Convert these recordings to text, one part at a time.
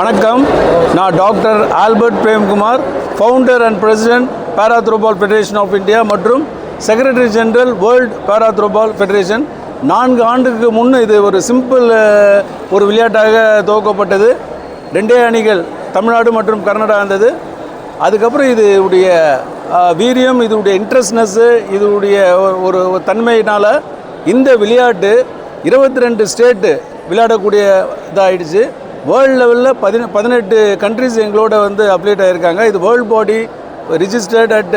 வணக்கம். நான் doctor Albert Premkumar founder and president para throwball federation of India மற்றும் secretary general world para throwball federation நான்கு ஆண்டுக்கு முன் இது ஒரு சிம்பிள் ஒரு விளையாட்டாக துவக்கப்பட்டது. ரெண்டே அணிகள் தமிழ்நாடு மற்றும் கர்நாடகா இருந்தது. அதுக்கப்புறம் இது உடைய வீரியம் இதுடைய இன்ட்ரெஸ்ட்னஸ்ஸு இதுடைய ஒரு ஒரு தன்மையினால் இந்த விளையாட்டு இருபத்தி ரெண்டு ஸ்டேட்டு விளையாடக்கூடிய இதாகிடுச்சு வேர்ல்டு லெவலில் பதின பதினெட்டு கண்ட்ரிஸ் எங்களோட வந்து அப்ளேட் ஆகியிருக்காங்க இது world body registered at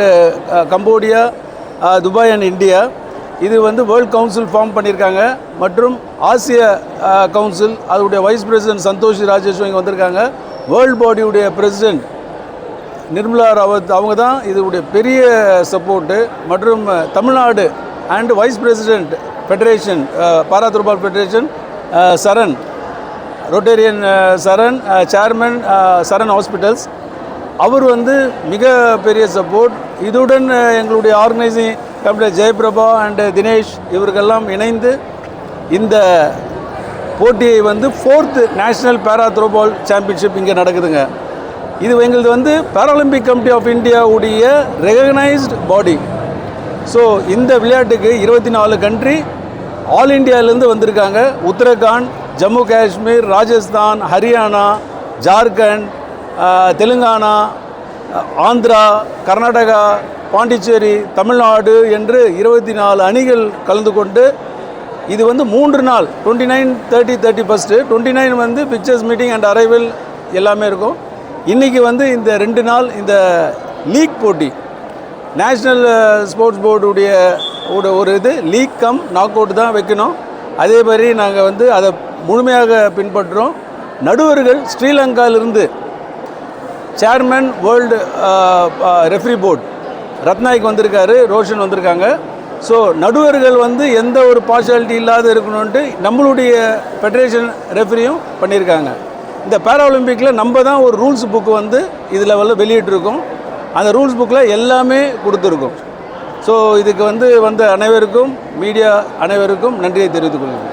Cambodia Dubai and India இது வந்து வேர்ல்ட் கவுன்சில் ஃபார்ம் பண்ணியிருக்காங்க. மற்றும் ஆசிய uh, கவுன்சில் அதோடைய வைஸ் பிரசிடென்ட் சந்தோஷ் ராஜேஷ் இங்கே வந்திருக்காங்க. வேர்ல்ட் பாடியுடைய பிரசிடென்ட் நிர்மலா ராவத் அவங்க தான் இதோடைய பெரிய சப்போர்ட்டு மற்றும் uh, Tamil Nadu and vice president federation para federation Charan. Rotarian Charan chairman Charan hospitals அவர் வந்து மிக பெரிய சப்போர்ட் இதுடன் uh, எங்களுடைய organising captain Jayaprabha and Dinesh இவர்களெல்லாம் இணைந்து இந்த போட்டியை வந்து fourth national para throwball championship இங்கே நடக்குதுங்க. இது எங்களது வந்து பேராலிம்பிக் கமிட்டி ஆஃப் இந்தியாவுடைய ரெகனைஸ்டு பாடி ஸோ இந்த விளையாட்டுக்கு இருபத்தி நாலு கண்ட்ரி ஆல் இந்தியாவிலேருந்து வந்திருக்காங்க. உத்தரகாண்ட் ஜம்மு காஷ்மீர் ராஜஸ்தான் ஹரியானா ஜார்க்கண்ட் தெலுங்கானா ஆந்திரா கர்நாடகா பாண்டிச்சேரி தமிழ்நாடு என்று இருபத்தி நாலு அணிகள் கலந்து கொண்டு இது வந்து மூன்று நாள் twenty nine thirty thirty first twenty nine வந்து பிக்சர்ஸ் மீட்டிங் அண்ட் அரைவல் எல்லாமே இருக்கும். இன்றைக்கி வந்து இந்த ரெண்டு நாள் இந்த லீக் போட்டி. நேஷ்னல் ஸ்போர்ட்ஸ் போர்டுடைய ஒரு ஒரு இது லீக் கம் நாக் அவுட் தான் வைக்கணும். அதே மாதிரி நாங்கள் வந்து அதை முழுமையாக பின்பற்றுறோம் நடுவர்கள் ஸ்ரீலங்காவிலிருந்து chairman world referee board Ratnayake வந்திருக்காரு ரோஷன் வந்திருக்காங்க. ஸோ நடுவர்கள் வந்து எந்த ஒரு பார்ஷாலிட்டி இல்லாத இருக்கணும்ன்ட்டு நம்மளுடைய ஃபெடரேஷன் ரெஃப்ரியும் பண்ணியிருக்காங்க. இந்த பேராலிம்பிக்கில் நம்ம தான் ஒரு ரூல்ஸ் புக்கு வந்து இதில் வந்து வெளியிட்டிருக்கோம். அந்த ரூல்ஸ் புக்கில் எல்லாமே கொடுத்துருக்கோம். ஸோ இதுக்கு வந்து வந்த அனைவருக்கும் மீடியா அனைவருக்கும் நன்றியை தெரிவித்துக் கொள்கிறேன்.